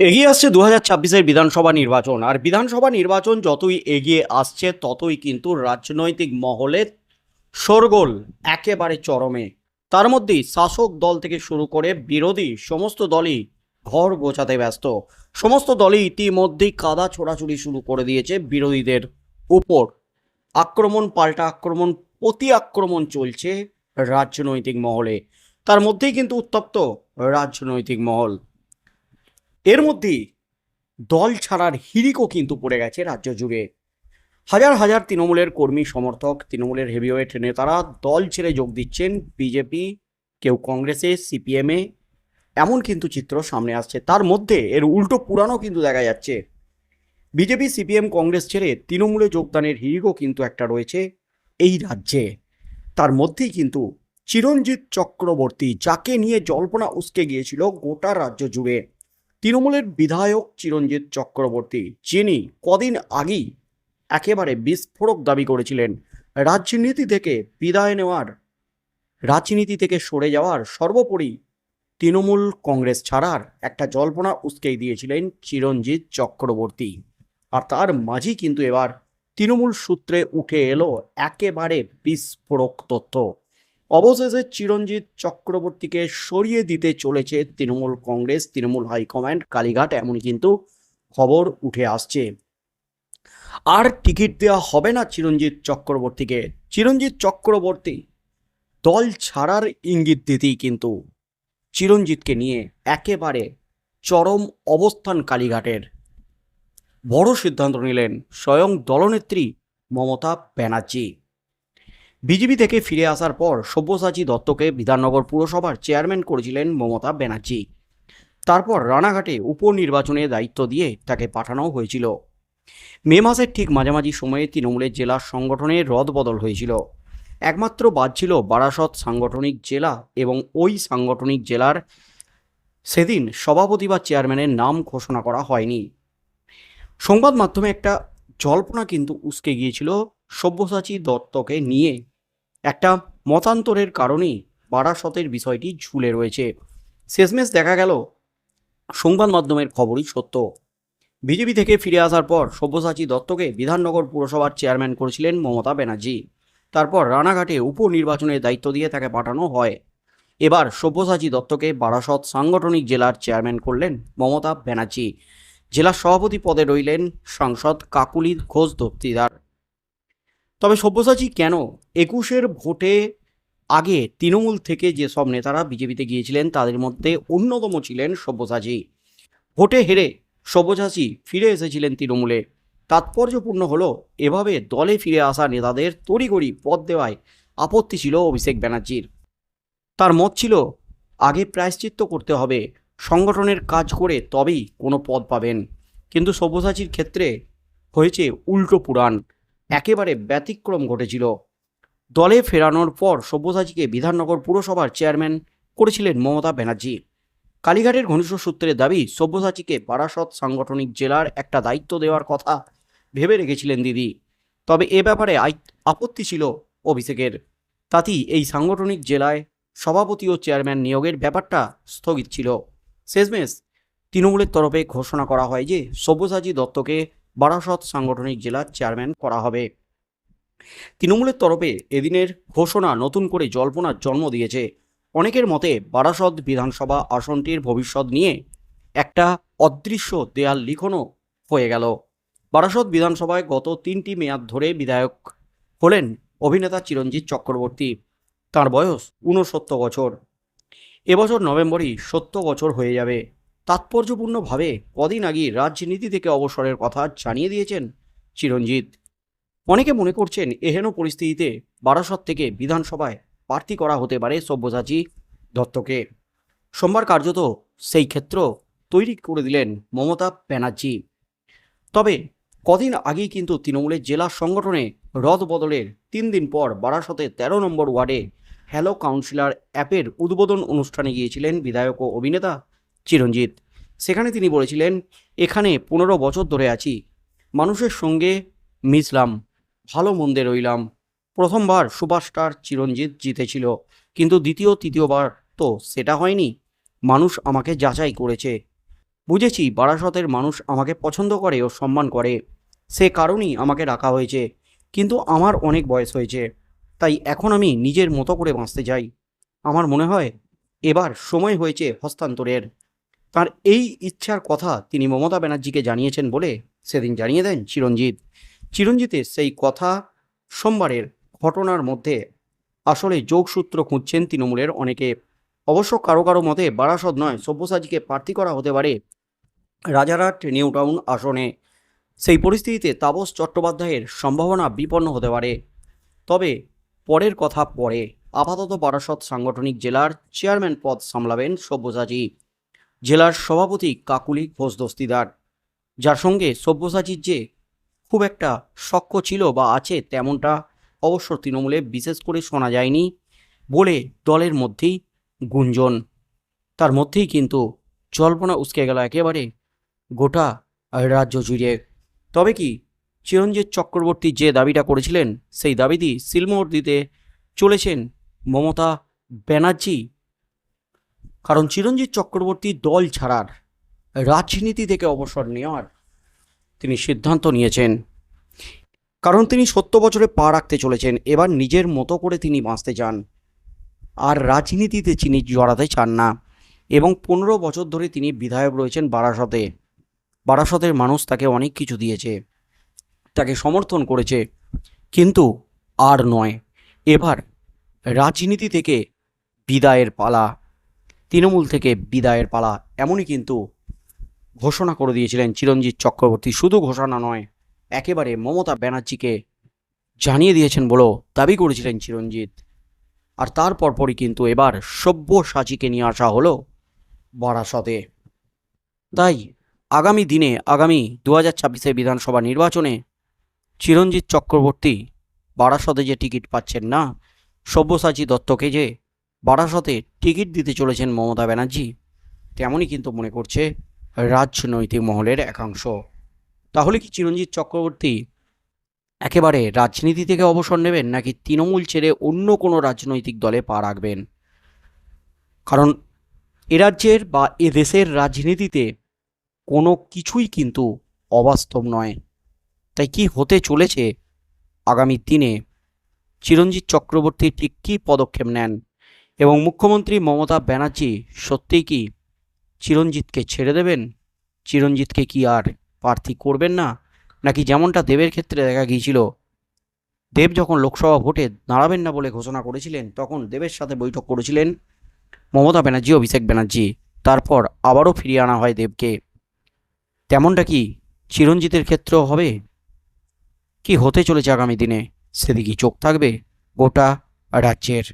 এগিয়ে আসছে দু হাজার ছাব্বিশের বিধানসভা নির্বাচন। আর বিধানসভা নির্বাচন যতই এগিয়ে আসছে, ততই কিন্তু রাজনৈতিক মহলে শোরগোল একেবারে চরমে। তার মধ্যেই শাসক দল থেকে শুরু করে বিরোধী সমস্ত দলই ঘর গোছাতে ব্যস্ত। সমস্ত দলই ইতিমধ্যেই কাদা ছোড়াছুড়ি শুরু করে দিয়েছে বিরোধীদের উপর। আক্রমণ পাল্টা আক্রমণ, প্রতি আক্রমণ চলছে রাজনৈতিক মহলে। তার মধ্যেই কিন্তু উত্তপ্ত রাজনৈতিক মহল। এর মধ্যেই দল ছাড়ার হিরিকও কিন্তু পড়ে গেছে রাজ্য জুড়ে। হাজার হাজার তৃণমূলের কর্মী, সমর্থক, তৃণমূলের হেভিওয়েট নেতারা দল ছেড়ে যোগ দিচ্ছেন বিজেপি কেউ কংগ্রেসে সিপিএমে এমন কিন্তু চিত্র সামনে আসছে। তার মধ্যে এর উল্টো পুরানো কিন্তু দেখা যাচ্ছে। বিজেপি সিপিএম কংগ্রেস ছেড়ে তৃণমূলে যোগদানের হিড়িকও কিন্তু একটা রয়েছে এই রাজ্যে। তার মধ্যেই কিন্তু চিরঞ্জিত চক্রবর্তী, যাকে নিয়ে জল্পনা উসকে গিয়েছিল গোটা রাজ্য জুড়ে। তৃণমূলের বিধায়ক চিরঞ্জিত চক্রবর্তী, যিনি কদিন আগেই একেবারে বিস্ফোরক দাবি করেছিলেন। রাজনীতি থেকে বিদায় নেওয়ার, রাজনীতি থেকে সরে যাওয়ার সর্বোপরি তৃণমূল কংগ্রেস ছাড়ার একটা জল্পনা উস্কেই দিয়েছিলেন চিরঞ্জিত চক্রবর্তী। আর তার মাঝেই কিন্তু এবার তৃণমূল সূত্রে উঠে এলো একেবারে বিস্ফোরক তথ্য। অবশেষে চিরঞ্জিত চক্রবর্তীকে সরিয়ে দিতে চলেছে তৃণমূল কংগ্রেস, তৃণমূল হাইকমান্ড, কালীঘাট, এমনই কিন্তু খবর উঠে আসছে। আর টিকিট দেওয়া হবে না চিরঞ্জিত চক্রবর্তীকে। চিরঞ্জিত চক্রবর্তী দল ছাড়ার ইঙ্গিত দিতেই কিন্তু চিরঞ্জিতকে নিয়ে একেবারে চরম অবস্থান কালীঘাটের। বড় সিদ্ধান্ত নিলেন স্বয়ং দলনেত্রী মমতা ব্যানার্জি। বিজেপি থেকে ফিরে আসার পর সব্যসাচী দত্তকে বিধাননগর পুরসভার চেয়ারম্যান করেছিলেন মমতা ব্যানার্জি। তারপর রানাঘাটে উপনির্বাচনে দায়িত্ব দিয়ে তাকে পাঠানো হয়েছিল। মে মাসের ঠিক মাঝামাঝি সময়ে তৃণমূলের জেলা সংগঠনে রদবদল হয়েছিল। একমাত্র বাদ ছিল বারাসত সাংগঠনিক জেলা এবং ওই সাংগঠনিক জেলার সেদিন সভাপতি বা চেয়ারম্যানের নাম ঘোষণা করা হয়নি। সংবাদ মাধ্যমে একটা জল্পনা কিন্তু উস্কে গিয়েছিল সব্যসাচী দত্তকে নিয়ে। একটা মতান্তরের কারণেই বারাসতের বিষয়টি ঝুলে রয়েছে। শেষমেশ দেখা গেল, সংবাদ মাধ্যমের খবরই সত্য। বিজেপি থেকে ফিরে আসার পর সব্যসাচী দত্তকে বিধাননগর পুরসভার চেয়ারম্যান করেছিলেন মমতা ব্যানার্জি। তারপর রানাঘাটে উপনির্বাচনের দায়িত্ব দিয়ে তাকে পাঠানো হয়। এবার সব্যসাচী দত্তকে বারাসত সাংগঠনিক জেলার চেয়ারম্যান করলেন মমতা ব্যানার্জি। জেলার সভাপতি পদে রইলেন সাংসদ কাকুলি ঘোষ দত্তিদার। তবে সব্যসাচী কেন একুশের ভোটে আগে তৃণমূল থেকে যেসব নেতারা বিজেপিতে গিয়েছিলেন, তাদের মধ্যে অন্যতম ছিলেন সব্যসাচী। ভোটে হেরে সব্যসাচী ফিরে এসেছিলেন তৃণমূলে। তাৎপর্যপূর্ণ হলো, এভাবে দলে ফিরে আসা নেতাদের তড়িগড়ি পদ দেওয়ায় আপত্তি ছিল অভিষেক ব্যানার্জির। তার মত ছিল, আগে প্রায়শ্চিত্ত করতে হবে, সংগঠনের কাজ করে তবেই কোনো পদ পাবেন। কিন্তু সব্যসাচীর ক্ষেত্রে হয়েছে উল্টো পুরাণ। একেবারে ব্যতিক্রম ঘটেছিল। দলে ফেরানোর পর সব্যসাচীকে বিধাননগর পুরসভার চেয়ারম্যান করেছিলেন মমতা ব্যানার্জি। কালীঘাটের ঘনিষ্ঠ সূত্রের দাবি, সব্যসাচীকে বারাসত সাংগঠনিক জেলার একটা দায়িত্ব দেওয়ার কথা ভেবে রেখেছিলেন দিদি। তবে এ ব্যাপারে আপত্তি ছিল অভিষেকের। তাতেই এই সাংগঠনিক জেলায় সভাপতি ও চেয়ারম্যান নিয়োগের ব্যাপারটা স্থগিত ছিল। শেষমেশ তৃণমূলের তরফে ঘোষণা করা হয় যে, সব্যসাচী দত্তকে বারাসত সাংগঠনিক জেলার চেয়ারম্যান করা হবে। তৃণমূলের তরফে এদিনের ঘোষণা নতুন করে জল্পনার জন্ম দিয়েছে। অনেকের মতে বারাসত বিধানসভা আসনটির ভবিষ্যৎ নিয়ে একটা অদৃশ্য দেয়াল লিখনও হয়ে গেল। বারাসত বিধানসভায় গত তিনটি মেয়াদ ধরে বিধায়ক হলেন অভিনেতা চিরঞ্জিত চক্রবর্তী। তার বয়স ঊনসত্তর বছর। এবছর নভেম্বরই সত্তর বছর হয়ে যাবে। তাৎপর্যপূর্ণভাবে কদিন আগেই রাজনীতি থেকে অবসরের কথা জানিয়ে দিয়েছেন চিরঞ্জিত। অনেকে মনে করছেন এহেন পরিস্থিতিতে বারাসত থেকে বিধানসভায় প্রার্থী করা হতে পারে সব্যসাচী দত্তকে। সোমবার কার্যত সেই ক্ষেত্র তৈরি করে দিলেন মমতা ব্যানার্জি। তবে কদিন আগেই কিন্তু তৃণমূলের জেলা সংগঠনে রদ বদলের তিন দিন পর বারাসতের তেরো নম্বর ওয়ার্ডে হ্যালো কাউন্সিলর অ্যাপের উদ্বোধন অনুষ্ঠানে গিয়েছিলেন বিধায়ক ও অভিনেতা চিরঞ্জিত। সেখানে তিনি বলেছিলেন, এখানে পনেরো বছর ধরে আছি। মানুষের সঙ্গে মিশলাম, ভালো মন্দে রইলাম। প্রথমবার সুপারস্টার চিরঞ্জিত জিতেছিল, কিন্তু দ্বিতীয়, তৃতীয়বার তো সেটা হয়নি। মানুষ আমাকে যাচাই করেছে। বুঝেছি, বারাসতের মানুষ আমাকে পছন্দ করে ও সম্মান করে। সে কারণেই আমাকে রাখা হয়েছে, কিন্তু আমার অনেক বয়স হয়েছে। তাই এখন আমি নিজের মতো করে বাঁচতে চাই। আমার মনে হয়, এবার সময় হয়েছে হস্তান্তরের। তার এই ইচ্ছার কথা তিনি মমতা ব্যানার্জিকে জানিয়েছেন বলে সেদিন জানিয়ে দেন চিরঞ্জিত। চিরঞ্জিতের সেই কথা সোমবারের ঘটনার মধ্যে আসলে যোগসূত্র খুঁজছেন তৃণমূলের অনেকে। অবশ্য কারও কারও মতে বারাসত নয়, সব্যসাচীকে প্রার্থী করা হতে পারে রাজারহাট নিউ টাউন আসনে। সেই পরিস্থিতিতে তাপস চট্টোপাধ্যায়ের সম্ভাবনা বিপন্ন হতে পারে। তবে পরের কথা পরে আপাতত বারাসত সাংগঠনিক জেলার চেয়ারম্যান পদ সামলাবেন সব্যসাচী। জেলার সভাপতি কাকুলি ঘোষ দস্তিদার। যার সঙ্গে সব্যসাচীর যে খুব একটা সখ্য ছিল বা আছে তেমনটা অবশ্য তৃণমূলে বিশেষ করে শোনা যায়নি বলে দলের মধ্যেই গুঞ্জন। তার মধ্যেই কিন্তু জল্পনা উসকে গেল একেবারে গোটা রাজ্য জুড়ে। তবে কি চিরঞ্জিত চক্রবর্তী যে দাবিটা করেছিলেন, সেই দাবিটি সিলমোহর দিতে চলেছেন মমতা ব্যানার্জি কারণ চিরঞ্জিত চক্রবর্তী দল ছাড়ার রাজনীতি থেকে অবসর নেওয়ার তিনি সিদ্ধান্ত নিয়েছেন। কারণ তিনি সত্য বছরে পা রাখতে চলেছেন, এবার নিজের মতো করে তিনি বাঁচতে চান। আর রাজনীতিতে তিনি জড়াতে চান না। এবং পনেরো বছর ধরে তিনি বিধায়ক রয়েছেন বারাসতে। বারাসতের মানুষ তাকে অনেক কিছু দিয়েছে। তাকে সমর্থন করেছে। কিন্তু আর নয়, এবার রাজনীতি থেকে বিদায়ের পালা। তৃণমূল থেকে বিদায়ের পালা, এমনই কিন্তু ঘোষণা করে দিয়েছিলেন চিরঞ্জিত চক্রবর্তী। শুধু ঘোষণা নয়, একেবারে মমতা ব্যানার্জিকে জানিয়ে দিয়েছেন বলেও দাবি করেছিলেন চিরঞ্জিত আর তার পরপরই কিন্তু এবার সভ্য নিয়ে আসা হলো বারাসতে। তাই আগামী দিনে, আগামী দু হাজার ছাব্বিশে বিধানসভা নির্বাচনে চিরঞ্জিত চক্রবর্তী বারাসতে যে টিকিট পাচ্ছেন না, সব্যসাচী দত্তকে যে বারাসতে টিকিট দিতে চলেছেন মমতা ব্যানার্জি। তেমনই কিন্তু মনে করছে রাজনৈতিক মহলের একাংশ। তাহলে কি চিরঞ্জিত চক্রবর্তী একেবারে রাজনীতি থেকে অবসর নেবেন, নাকি তৃণমূল ছেড়ে অন্য কোনো রাজনৈতিক দলে পা রাখবেন? কারণ এ রাজ্যের বা এ দেশের রাজনীতিতে কোনো কিছুই কিন্তু অবাস্তব নয়। তাই কি হতে চলেছে আগামী দিনে? চিরঞ্জিত চক্রবর্তী ঠিক কী পদক্ষেপ নেন? এবং মুখ্যমন্ত্রী মমতা ব্যানার্জি সত্যিই কি চিরঞ্জিতকে ছেড়ে দেবেন? চিরঞ্জিতকে কি আর প্রার্থী করবেন না? নাকি যেমনটা দেবের ক্ষেত্রে দেখা গিয়েছিল, দেব যখন লোকসভা ভোটে দাঁড়াবেন না বলে ঘোষণা করেছিলেন, তখন দেবের সাথে বৈঠক করেছিলেন মমতা ব্যানার্জি, অভিষেক ব্যানার্জি। তারপর আবারও ফিরিয়ে আনা হয় দেবকে। তেমনটা কি চিরঞ্জিতের ক্ষেত্রেও হবে? কি হতে চলেছে আগামী দিনে? সেদিকে চোখ থাকবে গোটা রাজ্যের।